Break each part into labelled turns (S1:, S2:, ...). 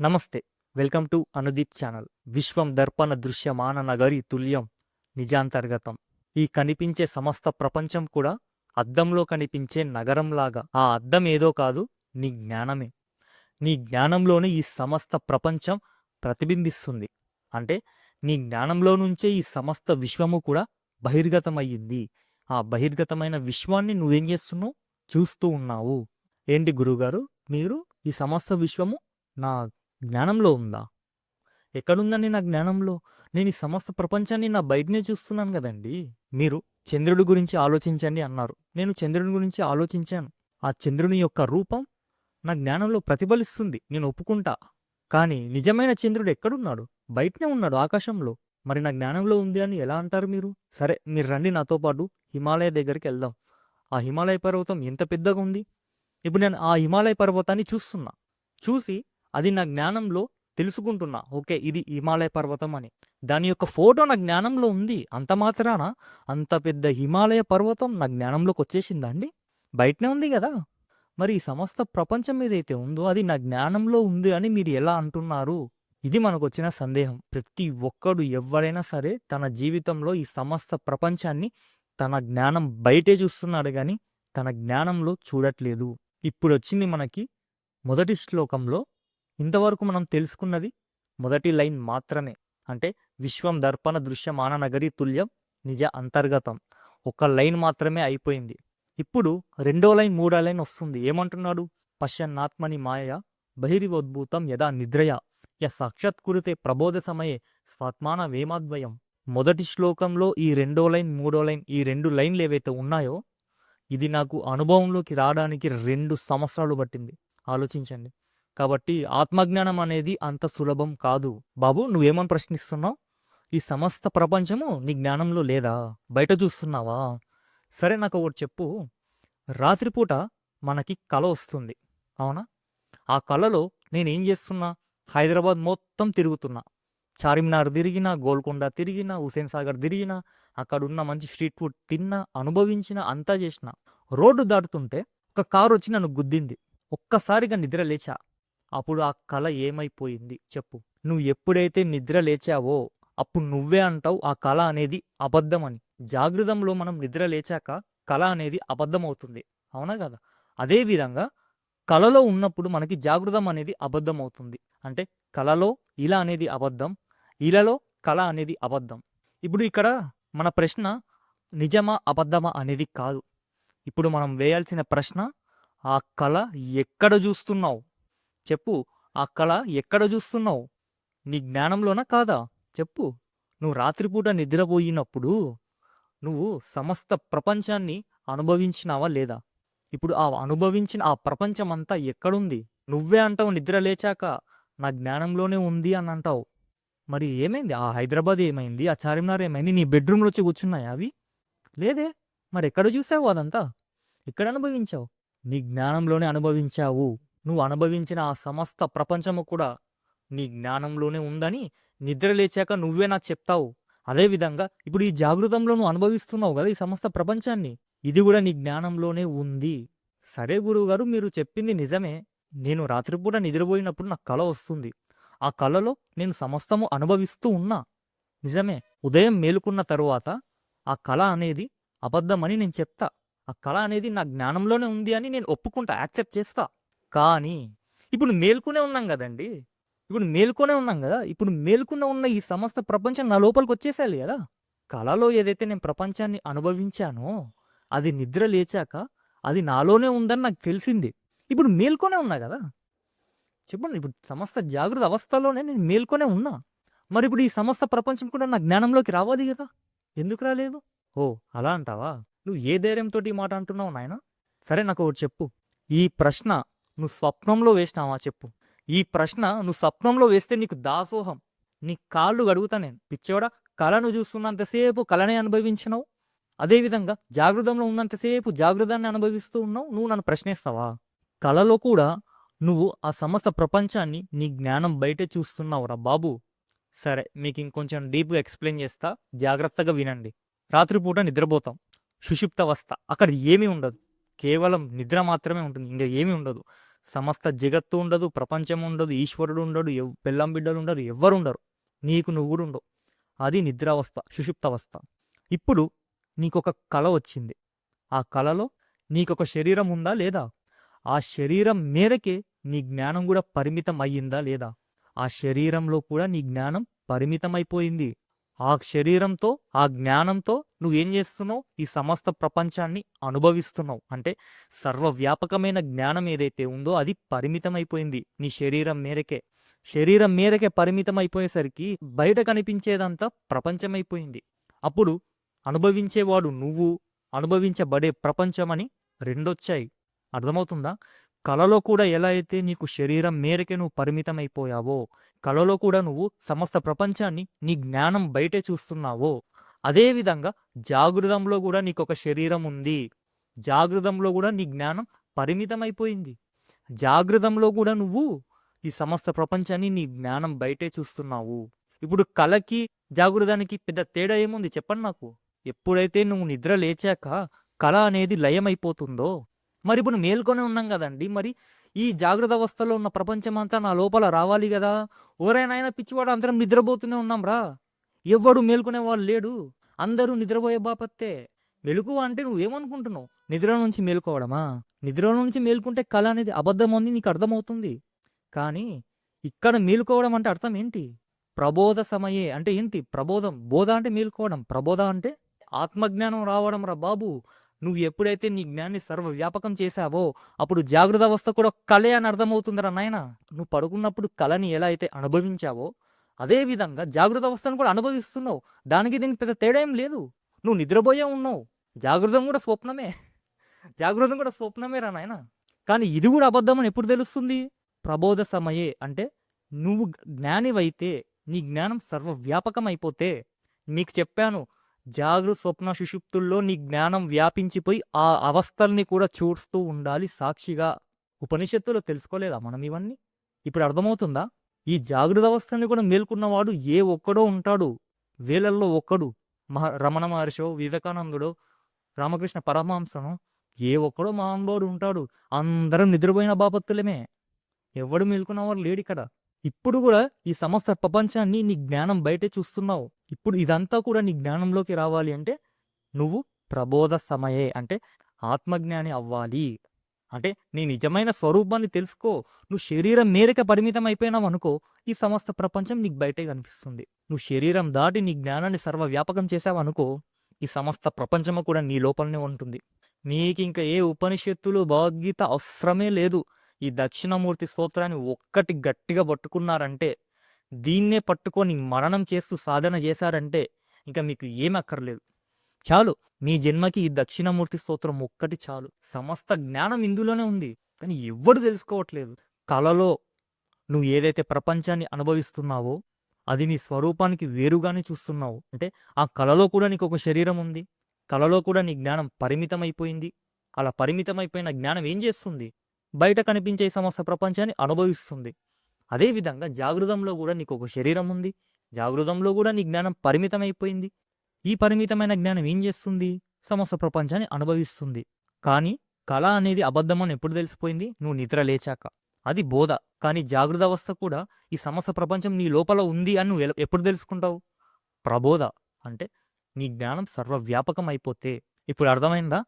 S1: నమస్తే welcome to Anudeep channel. విశ్వం దర్పణ దృశ్యమాన నగరి తుల్యం నిజాంతర్గతం. ఈ కనిపించే సమస్త ప్రపంచం కూడా అద్దంలో కనిపించే నగరంలాగా. ఆ అద్దం ఏదో కాదు నీ జ్ఞానమే. నీ జ్ఞానంలోనే ఈ సమస్త ప్రపంచం ప్రతిబింబిస్తుంది. అంటే నీ జ్ఞానంలో నుంచే ఈ సమస్త విశ్వము కూడా బహిర్గతమయ్యింది. ఆ బహిర్గతమైన విశ్వాన్ని నువ్వేం చేస్తున్నావు? చూస్తూ ఉన్నావు. ఏంటి గురుగారు మీరు ఈ సమస్త విశ్వము నా జ్ఞానంలో ఉందా? ఎక్కడుందండి నా జ్ఞానంలో? నేను ఈ సమస్త ప్రపంచాన్ని నా బయటనే చూస్తున్నాను కదండి. మీరు చంద్రుడి గురించి ఆలోచించండి అన్నారు. నేను చంద్రుడి గురించి ఆలోచించాను. ఆ చంద్రుని యొక్క రూపం నా జ్ఞానంలో ప్రతిఫలిస్తుంది. నేను ఒప్పుకుంటా. కానీ నిజమైన చంద్రుడు ఎక్కడున్నాడు? బయటనే ఉన్నాడు ఆకాశంలో. మరి నా జ్ఞానంలో ఉంది అని ఎలా అంటారు మీరు? సరే మీరు రండి నాతో పాటు హిమాలయ దగ్గరికి వెళ్దాం. ఆ హిమాలయ పర్వతం ఎంత పెద్దగా ఉంది? ఇప్పుడు నేను ఆ హిమాలయ పర్వతాన్ని చూస్తున్నా. చూసి అది నా జ్ఞానంలో తెలుసుకుంటున్నా. ఓకే ఇది హిమాలయ పర్వతం అని. దాని యొక్క ఫోటో నా జ్ఞానంలో ఉంది. అంత మాత్రాన? అంత పెద్ద హిమాలయ పర్వతం నా జ్ఞానంలోకి వచ్చేసిందా అండి? బయటనే ఉంది కదా? మరి ఈ సమస్త ప్రపంచం ఏదైతే ఉందో అది నా జ్ఞానంలో ఉంది అని మీరు ఎలా అంటున్నారు? ఇది మనకు వచ్చిన సందేహం. ప్రతి ఒక్కడు ఎవరైనా సరే తన జీవితంలో ఈ సమస్త ప్రపంచాన్ని తన జ్ఞానం బయటే చూస్తున్నాడు కానీ తన జ్ఞానంలో చూడట్లేదు. ఇప్పుడు వచ్చింది మనకి మొదటి శ్లోకంలో ఇంతవరకు మనం తెలుసుకున్నది మొదటి లైన్ మాత్రమే. అంటే విశ్వం దర్పణ దృశ్యమాన నగరి తుల్యం నిజ అంతర్గతం. ఒక లైన్ మాత్రమే అయిపోయింది. ఇప్పుడు రెండో లైన్ మూడో లైన్ వస్తుంది. ఏమంటున్నాడు? పశ్యన్నాత్మని మాయ బహిరివోద్భూతం యదా నిద్రయ. య సాక్షాత్కృతే ప్రబోధ సమయే స్వాత్మాన వేమాద్వయం. మొదటి శ్లోకంలో ఈ రెండో లైన్ మూడో లైన్ ఈ రెండు లైన్లు ఏవైతే ఉన్నాయో ఇది నాకు అనుభవంలోకి రావడానికి రెండు సంవత్సరాలు పట్టింది. ఆలోచించండి. కాబట్టి ఆత్మజ్ఞానం అనేది అంత సులభం కాదు. బాబు నువ్వేమని ప్రశ్నిస్తున్నావు? ఈ సమస్త ప్రపంచము నీ జ్ఞానంలో లేదా? బయట చూస్తున్నావా? సరే నాకు ఒకటి చెప్పు. రాత్రిపూట మనకి కళ వస్తుంది. అవునా? ఆ కళలో నేనేం చేస్తున్నా? హైదరాబాద్ మొత్తం తిరుగుతున్నా. చార్మినార్ తిరిగినా గోల్కొండ తిరిగినా హుసేన్ సాగర్ తిరిగినా అక్కడున్న మంచి స్ట్రీట్ ఫుడ్ తిన్నా అనుభవించిన అంతా చేసిన రోడ్డు దాటుతుంటే ఒక కారు వచ్చి నన్ను గుద్దింది. ఒక్కసారిగా నిద్ర లేచా. అప్పుడు ఆ కళ ఏమైపోయింది చెప్పు. నువ్వు ఎప్పుడైతే నిద్ర లేచావో అప్పుడు నువ్వే అంటావు ఆ కళ అనేది అబద్ధమని. జాగృతంలో మనం నిద్ర లేచాక కళ అనేది అబద్ధమవుతుంది. అవునా కదా? అదే విధంగా కళలో ఉన్నప్పుడు మనకి జాగృతం అనేది అబద్ధం అవుతుంది అంటే కళలో ఇలా అనేది అబద్ధం ఇలాలో కళ అనేది అబద్ధం. ఇప్పుడు ఇక్కడ మన ప్రశ్న నిజమా అబద్ధమా అనేది కాదు. ఇప్పుడు మనం వేయాల్సిన ప్రశ్న ఆ కళ ఎక్కడ చూస్తున్నావు? చెప్పు ఆ కళ ఎక్కడ చూస్తున్నావు? నీ జ్ఞానంలోనా కాదా? చెప్పు. నువ్వు రాత్రిపూట నిద్రపోయినప్పుడు నువ్వు సమస్త ప్రపంచాన్ని అనుభవించినావా లేదా? ఇప్పుడు ఆ అనుభవించిన ఆ ప్రపంచమంతా ఎక్కడుంది? నువ్వే అంటావు నిద్ర లేచాక నా జ్ఞానంలోనే ఉంది అని అంటావు. మరి ఏమైంది? ఆ హైదరాబాద్ ఏమైంది? ఆ చార్మినార్ ఏమైంది? నీ బెడ్రూమ్లో వచ్చి కూర్చున్నాయి అవి? లేదే. మరి ఎక్కడ చూసావు అదంతా? ఎక్కడ అనుభవించావు? నీ జ్ఞానంలోనే అనుభవించావు. నువ్వు అనుభవించిన ఆ సమస్త ప్రపంచము కూడా నీ జ్ఞానంలోనే ఉందని నిద్ర లేచాక నువ్వే నాకు చెప్తావు. అదేవిధంగా ఇప్పుడు ఈ జాగృతంలో నువ్వు అనుభవిస్తున్నావు కదా ఈ సమస్త ప్రపంచాన్ని. ఇది కూడా నీ జ్ఞానంలోనే ఉంది. సరే గురువుగారు మీరు చెప్పింది నిజమే. నేను రాత్రిపూట నిద్రపోయినప్పుడు నాకు కళ వస్తుంది. ఆ కళలో నేను సమస్తము అనుభవిస్తూ ఉన్నా. నిజమే ఉదయం మేలుకున్న తరువాత ఆ కళ అనేది అబద్ధమని నేను చెప్తా. ఆ కళ అనేది నా జ్ఞానంలోనే ఉంది అని నేను ఒప్పుకుంటా యాక్సెప్ట్ చేస్తా. కానీ ఇప్పుడు మేల్కొనే ఉన్నాం కదండి. ఇప్పుడు మేల్కొనే ఉన్నాం కదా. ఇప్పుడు మేల్కొనే ఉన్న ఈ సమస్త ప్రపంచం నా లోపలికి వచ్చేసేయాలి కదా. కళలో ఏదైతే నేను ప్రపంచాన్ని అనుభవించానో అది నిద్ర లేచాక అది నాలోనే ఉందని నాకు తెలిసింది. ఇప్పుడు మేల్కొనే ఉన్నా కదా. చెప్పండి ఇప్పుడు సమస్త జాగ్రత్త అవస్థలోనే నేను మేల్కొనే ఉన్నా. మరి ఇప్పుడు ఈ సమస్త ప్రపంచం కూడా నా జ్ఞానంలోకి రావాలి కదా. ఎందుకు రాలేదు? ఓ అలా అంటావా? నువ్వు ఏ ధైర్యంతో ఈ మాట అంటున్నావు నాయన? సరే నాకు ఒకటి చెప్పు. ఈ ప్రశ్న నువ్వు స్వప్నంలో వేసినావా చెప్పు. ఈ ప్రశ్న నువ్వు స్వప్నంలో వేస్తే నీకు దాసోహం. నీ కాళ్ళు గడుగుతా నేను. పిచ్చోడా కళను చూస్తున్నంతసేపు కళనే అనుభవించినావు? అదేవిధంగా జాగృతంలో ఉన్నంతసేపు జాగృతాన్ని అనుభవిస్తూ ఉన్నావు? నువ్వు నన్ను ప్రశ్నిస్తావా? కళలో కూడా నువ్వు ఆ సమస్త ప్రపంచాన్ని నీ జ్ఞానం బయటే చూస్తున్నావురా బాబు. సరే మీకు ఇంకొంచెం డీప్గా ఎక్స్ప్లెయిన్ చేస్తా. జాగ్రత్తగా వినండి. రాత్రిపూట నిద్రపోతాం. సుషుప్త అక్కడ ఏమీ ఉండదు. కేవలం నిద్ర మాత్రమే ఉంటుంది. ఇంకా ఏమీ ఉండదు. సమస్త జగత్తు ఉండదు ప్రపంచం ఉండదు ఈశ్వరుడు ఉండడు పెళ్ళం బిడ్డలు ఉండరు ఎవ్వరు ఉండరు. నీకు నువ్వు కూడా ఉండవు. అది నిద్రావస్థ సుషుప్తావస్థ. ఇప్పుడు నీకొక కళ వచ్చింది. ఆ కళలో నీకొక శరీరం ఉందా లేదా? ఆ శరీరం మేరకే నీ జ్ఞానం కూడా పరిమితం అయ్యిందా లేదా? ఆ శరీరంలో కూడా నీ జ్ఞానం పరిమితమైపోయింది. ఆ శరీరంతో ఆ జ్ఞానంతో నువ్వేం చేస్తున్నావు? ఈ సమస్త ప్రపంచాన్ని అనుభవిస్తున్నావు. అంటే సర్వవ్యాపకమైన జ్ఞానం ఏదైతే ఉందో అది పరిమితమైపోయింది నీ శరీరం మేరకే. శరీరం మేరకే పరిమితం అయిపోయేసరికి బయట కనిపించేదంతా ప్రపంచమైపోయింది. అప్పుడు అనుభవించేవాడు నువ్వు అనుభవించబడే ప్రపంచమని రెండొచ్చాయి. అర్థమవుతుందా? కలలో కూడా ఎలా అయితే నీకు శరీరం మేరకే నువ్వు పరిమితమైపోయావో కలలో కూడా నువ్వు సమస్త ప్రపంచాన్ని నీ జ్ఞానం బయటే చూస్తున్నావో అదేవిధంగా జాగృతంలో కూడా నీకు ఒక శరీరం ఉంది. జాగృతంలో కూడా నీ జ్ఞానం పరిమితమైపోయింది. జాగృతంలో కూడా నువ్వు ఈ సమస్త ప్రపంచాన్ని నీ జ్ఞానం బయటే చూస్తున్నావు. ఇప్పుడు కళకి జాగృతానికి పెద్ద తేడా ఏముంది చెప్పండి నాకు? ఎప్పుడైతే నువ్వు నిద్ర లేచాక కళ అనేది లయమైపోతుందో మరి ఇప్పుడు మేల్కొనే ఉన్నాం కదండి. మరి ఈ జాగ్రత్త అవస్థలో ఉన్న ప్రపంచం అంతా నా లోపల రావాలి కదా. ఓరైనా పిచ్చివాడు అందరం నిద్రపోతూనే ఉన్నాం రా. ఎవ్వడు మేల్కొనే వాళ్ళు లేడు. అందరూ నిద్రపోయే బాపత్తే. మెలకు అంటే నువ్వేమనుకుంటున్నావు నిద్ర నుంచి మేల్కోవడమా? నిద్ర నుంచి మేల్కుంటే కళ అనేది అబద్ధం ఉంది నీకు అర్థమవుతుంది. కానీ ఇక్కడ మేలుకోవడం అంటే అర్థం ఏంటి? ప్రబోధ సమయే అంటే ఏంటి? ప్రబోధం. బోధ అంటే మేలుకోవడం. ప్రబోధ అంటే ఆత్మజ్ఞానం రావడం రా బాబు. నువ్వు ఎప్పుడైతే నీ జ్ఞాన్ని సర్వవ్యాపకం చేశావో అప్పుడు జాగ్రత్త అవస్థ కూడా కళే అని అర్థమవుతుందిరా నాయన. నువ్వు పడుకున్నప్పుడు కళని ఎలా అయితే అనుభవించావో అదేవిధంగా జాగ్రత్త అవస్థను కూడా అనుభవిస్తున్నావు. దానికి దీనికి పెద్ద తేడా ఏం లేదు. నువ్వు నిద్రపోయే ఉన్నావు. జాగృతం కూడా స్వప్నమే. జాగ్రత్తం కూడా స్వప్నమే రా నాయన. కానీ ఇది కూడా అబద్ధం అని ఎప్పుడు తెలుస్తుంది? ప్రబోధ సమయే అంటే నువ్వు జ్ఞానివైతే నీ జ్ఞానం సర్వవ్యాపకం అయిపోతే నీకు చెప్పాను జాగృత స్వప్న సుషుప్తుల్లో నీ జ్ఞానం వ్యాపించిపోయి ఆ అవస్థల్ని కూడా చూస్తూ ఉండాలి సాక్షిగా. ఉపనిషత్తులో తెలుసుకోలేదా మనం ఇవన్నీ? ఇప్పుడు అర్థమవుతుందా? ఈ జాగృత అవస్థని కూడా మేల్కొన్నవాడు ఏ ఒక్కడో ఉంటాడు. వేలల్లో ఒక్కడు. మహ రమణ మహర్షో వివేకానందుడో రామకృష్ణ పరమహంసను ఏ ఒక్కడో మహానుభావుడు ఉంటాడు. అందరం నిద్రపోయిన బాపత్తులమే. ఎవడు మేల్కొన్నవాడు లేడు ఇక్కడ ఇప్పుడు కూడా ఈ సమస్త ప్రపంచాన్ని నీ జ్ఞానం బయటే చూస్తున్నావు. ఇప్పుడు ఇదంతా కూడా నీ జ్ఞానంలోకి రావాలి అంటే నువ్వు ప్రబోధ సమయే అంటే ఆత్మజ్ఞాని అవ్వాలి. అంటే నీ నిజమైన స్వరూపాన్ని తెలుసుకో. నువ్వు శరీరం మేరక పరిమితం అయిపోయినావు అనుకో ఈ సమస్త ప్రపంచం నీకు బయటే కనిపిస్తుంది. నువ్వు శరీరం దాటి నీ జ్ఞానాన్ని సర్వవ్యాపకం చేసావు అనుకో ఈ సమస్త ప్రపంచము కూడా నీ లోపలనే ఉంటుంది. నీకు ఇంకా ఏ ఉపనిషత్తులు భగవద్గీత అవసరమే లేదు. ఈ దక్షిణమూర్తి స్తోత్రాన్ని ఒక్కటి గట్టిగా పట్టుకున్నారంటే దీన్నే పట్టుకొని మరణం చేస్తూ సాధన చేశారంటే ఇంకా మీకు ఏమి అక్కర్లేదు. చాలు మీ జన్మకి ఈ దక్షిణమూర్తి స్తోత్రం ఒక్కటి చాలు. సమస్త జ్ఞానం ఇందులోనే ఉంది కానీ ఎవ్వరు తెలుసుకోవట్లేదు. కళలో నువ్వు ఏదైతే ప్రపంచాన్ని అనుభవిస్తున్నావో అది నీ స్వరూపానికి వేరుగానే చూస్తున్నావు. అంటే ఆ కళలో కూడా నీకు ఒక శరీరం ఉంది. కళలో కూడా నీ జ్ఞానం పరిమితమైపోయింది. అలా పరిమితమైపోయిన జ్ఞానం ఏం చేస్తుంది? బయట కనిపించే ఈ సమస్త ప్రపంచాన్ని అనుభవిస్తుంది. అదేవిధంగా జాగృతంలో కూడా నీకు ఒక శరీరం ఉంది. జాగృతంలో కూడా నీ జ్ఞానం పరిమితమైపోయింది. ఈ పరిమితమైన జ్ఞానం ఏం చేస్తుంది? సమస్త ప్రపంచాన్ని అనుభవిస్తుంది. కానీ కళ అనేది అబద్ధమని ఎప్పుడు తెలిసిపోయింది? నువ్వు నిద్ర లేచాక. అది బోధ. కానీ జాగృత అవస్థ కూడా ఈ సమస్త ప్రపంచం నీ లోపల ఉంది అని నువ్వు ఎప్పుడు తెలుసుకుంటావు? ప్రబోధ. అంటే నీ జ్ఞానం సర్వవ్యాపకం అయిపోతే ఇప్పుడు అర్థమైందా?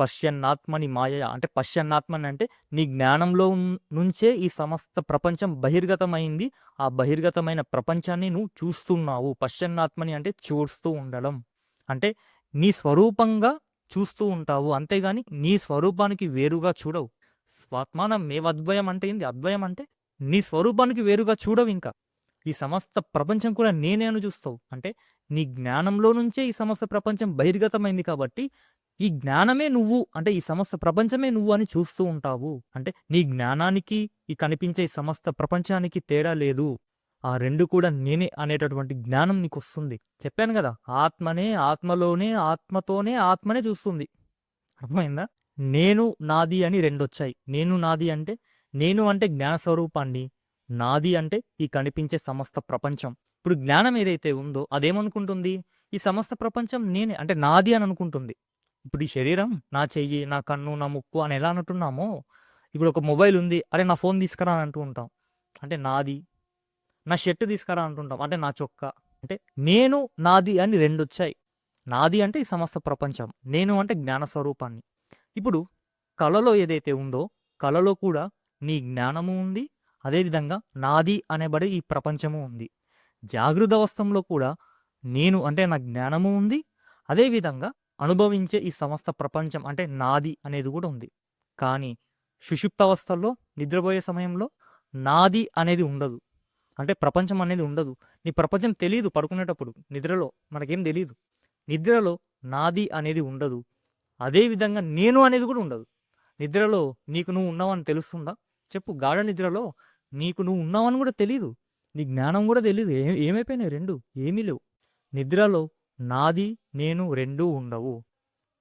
S1: పశ్యన్నాత్మని మాయ అంటే పశ్యన్నాత్మని అంటే నీ జ్ఞానంలో నుంచే ఈ సమస్త ప్రపంచం బహిర్గతమైంది. ఆ బహిర్గతమైన ప్రపంచాన్ని నువ్వు చూస్తున్నావు. పశ్చన్నాత్మని అంటే చూస్తూ ఉండడం. అంటే నీ స్వరూపంగా చూస్తూ ఉంటావు. అంతేగాని నీ స్వరూపానికి వేరుగా చూడవు. స్వాత్మానం మేవద్వయం అంటే ఏంది? అద్వయం అంటే నీ స్వరూపానికి వేరుగా చూడవు ఇంకా. ఈ సమస్త ప్రపంచం కూడా నేనే అని చూస్తావు. అంటే నీ జ్ఞానంలో నుంచే ఈ సమస్త ప్రపంచం బహిర్గతమైంది కాబట్టి ఈ జ్ఞానమే నువ్వు అంటే ఈ సమస్త ప్రపంచమే నువ్వు అని చూస్తూ ఉంటావు. అంటే నీ జ్ఞానానికి ఈ కనిపించే ఈ సమస్త ప్రపంచానికి తేడా లేదు. ఆ రెండు కూడా నేనే అనేటటువంటి జ్ఞానం నీకు వస్తుంది చెప్పాను కదా ఆత్మనే ఆత్మలోనే ఆత్మతోనే ఆత్మనే చూస్తుంది. అర్థమైందా? నేను నాది అని రెండు వచ్చాయి నేను నాది అంటే నేను అంటే జ్ఞాన స్వరూపాన్ని నాది అంటే ఈ కనిపించే సమస్త ప్రపంచం. ఇప్పుడు జ్ఞానం ఏదైతే ఉందో అదేమనుకుంటుంది? ఈ సమస్త ప్రపంచం నేనే అంటే నాది అని అనుకుంటుంది. ఇప్పుడు ఈ శరీరం నా చెయ్యి నా కన్ను నా ముక్కు అని ఎలా అంటున్నామో ఇప్పుడు ఒక మొబైల్ ఉంది అరే నా ఫోన్ తీసుకురా అని అంటూ ఉంటాం. అంటే నాది. నా షర్ట్ తీసుకురా అంటుంటాం అంటే నా చొక్కా. అంటే నేను నాది అని రెండు వచ్చాయి నాది అంటే ఈ సమస్త ప్రపంచం. నేను అంటే జ్ఞాన స్వరూపాన్ని. ఇప్పుడు కళలో ఏదైతే ఉందో కళలో కూడా నీ జ్ఞానము ఉంది. అదేవిధంగా నాది అనేబడి ఈ ప్రపంచము ఉంది. జాగృత అవస్థంలో కూడా నేను అంటే నా జ్ఞానము ఉంది. అదేవిధంగా అనుభవించే ఈ సమస్త ప్రపంచం అంటే నాది అనేది కూడా ఉంది. కానీ సుషుప్త అవస్థల్లో నిద్రపోయే సమయంలో నాది అనేది ఉండదు. అంటే ప్రపంచం అనేది ఉండదు. నీ ప్రపంచం తెలియదు పడుకునేటప్పుడు నిద్రలో మనకేం తెలియదు నిద్రలో నాది అనేది ఉండదు. అదేవిధంగా నేను అనేది కూడా ఉండదు. నిద్రలో నీకు నువ్వు ఉన్నావని తెలుస్తుందా? చెప్పు. గాఢ నిద్రలో నీకు నువ్వు ఉన్నావని కూడా తెలియదు నీ జ్ఞానం కూడా తెలియదు ఏ ఏమైపోయినాయి రెండు? ఏమీ లేవు. నిద్రలో నాది నేను రెండూ ఉండవు.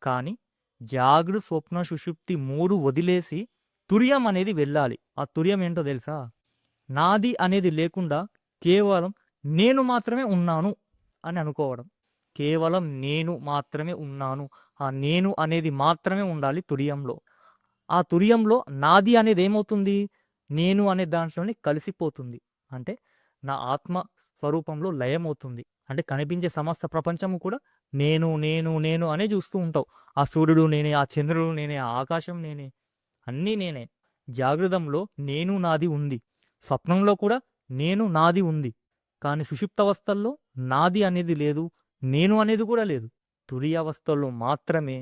S1: కానీ జాగృ స్వప్న సుషుప్తి మూడు వదిలేసి తుర్యం అనేది వెళ్ళాలి. ఆ తుర్యం ఏంటో తెలుసా? నాది అనేది లేకుండా కేవలం నేను మాత్రమే ఉన్నాను అని అనుకోవడం. కేవలం నేను మాత్రమే ఉన్నాను. ఆ నేను అనేది మాత్రమే ఉండాలి తుర్యంలో. ఆ తుర్యంలో నాది అనేది ఏమవుతుంది? నేను అనే దాంట్లోనే కలిసిపోతుంది. అంటే నా ఆత్మ స్వరూపంలో లయమవుతుంది. అంటే కనిపించే సమస్త ప్రపంచము కూడా నేను నేను నేను అనే చూస్తూ ఉంటావు. ఆ సూర్యుడు నేనే ఆ చంద్రుడు నేనే ఆ ఆకాశం నేనే అన్నీ నేనే. జాగృతంలో నేను నాది ఉంది. స్వప్నంలో కూడా నేను నాది ఉంది. కానీ సుషుప్తవస్థల్లో నాది అనేది లేదు నేను అనేది కూడా లేదు. తుది అవస్థల్లో మాత్రమే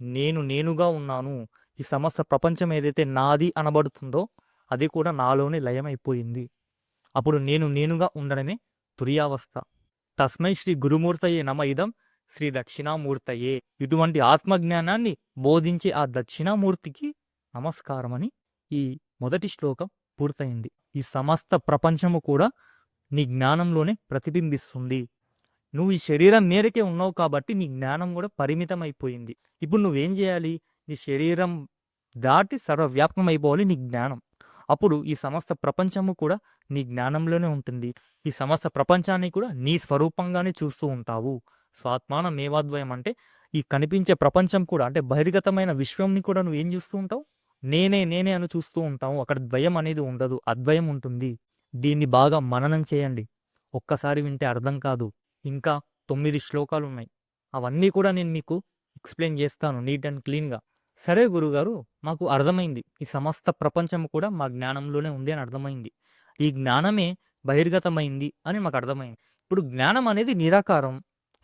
S1: నేను నేనుగా ఉన్నాను. ఈ సమస్త ప్రపంచం ఏదైతే నాది అనబడుతుందో అది కూడా నాలోనే లయమైపోయింది. అప్పుడు నేను నేనుగా ఉండడమే తురియావస్థ తస్మై శ్రీ గురుమూర్తయే నమ ఇదం శ్రీ దక్షిణామూర్తయే. ఇటువంటి ఆత్మజ్ఞానాన్ని బోధించే ఆ దక్షిణామూర్తికి నమస్కారమని ఈ మొదటి శ్లోకం పూర్తయింది. ఈ సమస్త ప్రపంచము కూడా నీ జ్ఞానంలోనే ప్రతిబింబిస్తుంది. నువ్వు ఈ శరీరం మేరకే ఉన్నావు కాబట్టి నీ జ్ఞానం కూడా పరిమితం అయిపోయింది ఇప్పుడు నువ్వేం చేయాలి? నీ శరీరం దాటి సర్వవ్యాపకం అయిపోవాలి నీ జ్ఞానం. అప్పుడు ఈ సమస్త ప్రపంచము కూడా నీ జ్ఞానంలోనే ఉంటుంది. ఈ సమస్త ప్రపంచాన్ని కూడా నీ స్వరూపంగానే చూస్తూ ఉంటావు. స్వాత్మాన మేవాద్వయం అంటే ఈ కనిపించే ప్రపంచం కూడా అంటే బహిర్గతమైన విశ్వంని కూడా నువ్వు ఏం చూస్తూ ఉంటావు? నేనే నేనే అని చూస్తూ ఉంటావు. అక్కడ ద్వయం అనేది ఉండదు అద్వయం ఉంటుంది. దీన్ని బాగా మననం చేయండి. ఒక్కసారి వింటే అర్థం కాదు. ఇంకా తొమ్మిది శ్లోకాలు ఉన్నాయి అవన్నీ కూడా నేను మీకు ఎక్స్ప్లెయిన్ చేస్తాను నీట్ అండ్ క్లీన్గా. సరే గురుగారు మాకు అర్థమైంది. ఈ సమస్త ప్రపంచం కూడా మా జ్ఞానంలోనే ఉంది అని అర్థమైంది. ఈ జ్ఞానమే బహిర్గతమైంది అని మాకు అర్థమైంది. ఇప్పుడు జ్ఞానం అనేది నిరాకారం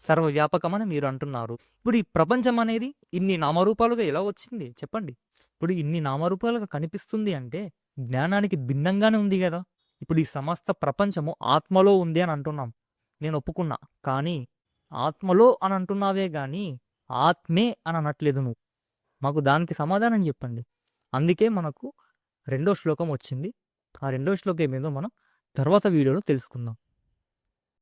S1: సర్వవ్యాపకమని మీరు అంటున్నారు. ఇప్పుడు ఈ ప్రపంచం అనేది ఇన్ని నామరూపాలుగా ఎలా వచ్చింది? చెప్పండి. ఇప్పుడు ఇన్ని నామరూపాలుగా కనిపిస్తుంది అంటే జ్ఞానానికి భిన్నంగానే ఉంది కదా. ఇప్పుడు ఈ సమస్త ప్రపంచము ఆత్మలో ఉంది అని అంటున్నాం. నేను ఒప్పుకున్నా. కానీ ఆత్మలో అని అంటున్నావే కానీ ఆత్మే అని అనట్లేదు నువ్వు. మాకు దానికి సమాధానం చెప్పండి. అందుకే మనకు రెండో శ్లోకం వచ్చింది. ఆ రెండో శ్లోకం ఏమేదో మనం తర్వాత వీడియోలో తెలుసుకుందాం.